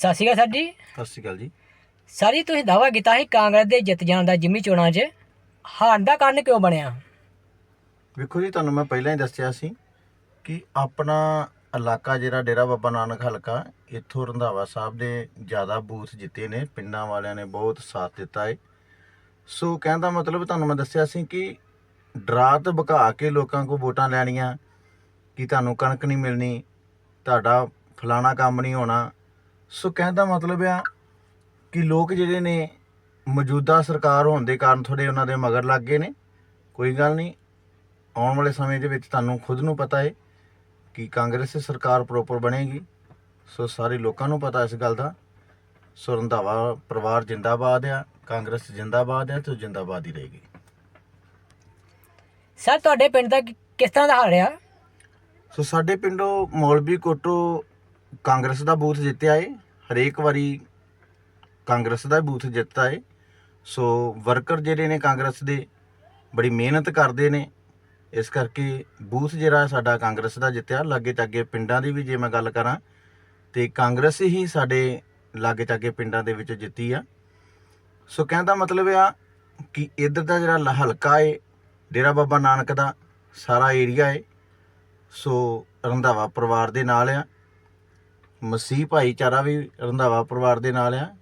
ਸਤਿ ਸ਼੍ਰੀ ਅਕਾਲ ਸਰ ਜੀ। ਸਤਿ ਸ਼੍ਰੀ ਅਕਾਲ ਜੀ। ਸਰ ਜੀ ਤੁਸੀਂ ਦਾਵਾ ਕੀਤਾ ਸੀ ਕਾਂਗਰਸ ਦੇ ਜਿੱਤ ਜਾਣ ਦਾ ਜਿਮਨੀ ਚੋਣਾਂ 'ਚ। ਹਾਰ ਦਾ ਕਾਰਨ ਕਿਉਂ ਬਣਿਆ? ਵੇਖੋ ਜੀ ਤੁਹਾਨੂੰ ਮੈਂ ਪਹਿਲਾਂ ਹੀ ਦੱਸਿਆ ਸੀ ਕਿ ਆਪਣਾ ਇਲਾਕਾ ਜਿਹੜਾ ਡੇਰਾ ਬਾਬਾ ਨਾਨਕ ਹਲਕਾ ਇੱਥੋਂ ਰੰਧਾਵਾ ਸਾਹਿਬ ਦੇ ਜ਼ਿਆਦਾ ਬੂਥ ਜਿੱਤੇ ਨੇ ਪਿੰਡਾਂ ਵਾਲਿਆਂ ਨੇ ਬਹੁਤ ਸਾਥ ਦਿੱਤਾ ਹੈ ਸੋ ਕਹਿਣ ਦਾ ਮਤਲਬ ਤੁਹਾਨੂੰ ਮੈਂ ਦੱਸਿਆ ਸੀ ਕਿ ਡਰਾ ਤੇ ਬਕਾ ਕੇ ਲੋਕਾਂ ਕੋ ਵੋਟਾਂ ਲੈਣੀਆਂ ਕਿ ਤੁਹਾਨੂੰ ਕਣਕ ਨਹੀਂ ਮਿਲਣੀ ਤੁਹਾਡਾ ਫਲਾਣਾ ਕੰਮ ਨਹੀਂ ਹੋਣਾ ਸੋ ਕਹਿਣ ਦਾ ਮਤਲਬ ਆ ਕਿ ਲੋਕ ਜਿਹੜੇ ਨੇ ਮੌਜੂਦਾ ਸਰਕਾਰ ਹੋਣ ਦੇ ਕਾਰਨ ਥੋੜੇ ਉਹਨਾਂ ਦੇ ਮਗਰ ਲੱਗ ਗਏ ਨੇ। ਕੋਈ ਗੱਲ ਨਹੀਂ ਆਉਣ ਵਾਲੇ ਸਮੇਂ ਦੇ ਵਿੱਚ ਤੁਹਾਨੂੰ ਖੁਦ ਨੂੰ ਪਤਾ ਹੈ ਕਿ ਕਾਂਗਰਸ ਦੀ ਸਰਕਾਰ ਪ੍ਰੋਪਰ ਬਣੇਗੀ। ਸੋ ਸਾਰੇ ਲੋਕਾਂ ਨੂੰ ਪਤਾ ਇਸ ਗੱਲ ਦਾ। ਸੋ ਰੰਧਾਵਾ ਪਰਿਵਾਰ ਜਿੰਦਾਬਾਦ ਆ ਕਾਂਗਰਸ ਜਿੰਦਾਬਾਦ ਆ ਤੇ ਜਿੰਦਾਬਾਦ ਹੀ ਰਹੇਗੀ। ਸਰ ਤੁਹਾਡੇ ਪਿੰਡ ਦਾ ਕਿਸ ਤਰ੍ਹਾਂ ਦਾ ਹਾਲ ਰਿਹਾ? ਸੋ ਸਾਡੇ ਪਿੰਡੋਂ ਮੌਲਵੀ ਕੋਟੋ ਕਾਂਗਰਸ ਦਾ ਬੂਥ ਜਿੱਤਿਆ ਏ, ਹਰੇਕ ਵਾਰੀ ਕਾਂਗਰਸ ਦਾ ਬੂਥ ਜਿੱਤਦਾ ਏ। ਸੋ ਵਰਕਰ ਜਿਹੜੇ ਨੇ ਕਾਂਗਰਸ ਦੇ, ਬੜੀ ਮਿਹਨਤ ਕਰਦੇ ਨੇ। ਇਸ ਕਰਕੇ ਬੂਥ ਜਿਹੜਾ ਸਾਡਾ ਕਾਂਗਰਸ ਦਾ ਜਿੱਤਿਆ। ਲਾਗੇ ਚਾਗੇ ਪਿੰਡਾਂ ਦੀ ਵੀ ਜੇ ਮੈਂ ਗੱਲ ਕਰਾਂ, ਤੇ ਕਾਂਗਰਸ ਹੀ ਸਾਡੇ ਲਾਗੇ ਚਾਗੇ ਪਿੰਡਾਂ ਦੇ ਵਿੱਚ ਜਿੱਤੀ ਆ। ਸੋ ਕਹਿਣ ਦਾ ਮਤਲਬ ਆ ਕਿ ਇੱਧਰ ਦਾ ਜਿਹੜਾ ਲ- ਹਲਕਾ ਏ, ਡੇਰਾ ਬਾਬਾ ਨਾਨਕ ਦਾ ਸਾਰਾ ਏਰੀਆ ਏ। ਸੋ ਰੰਧਾਵਾ ਪਰਿਵਾਰ ਦੇ ਨਾਲ ਆ। ਮਸੀਹ ਭਾਈਚਾਰਾ ਵੀ ਰੰਧਾਵਾ ਪਰਿਵਾਰ ਦੇ ਨਾਲ ਆ।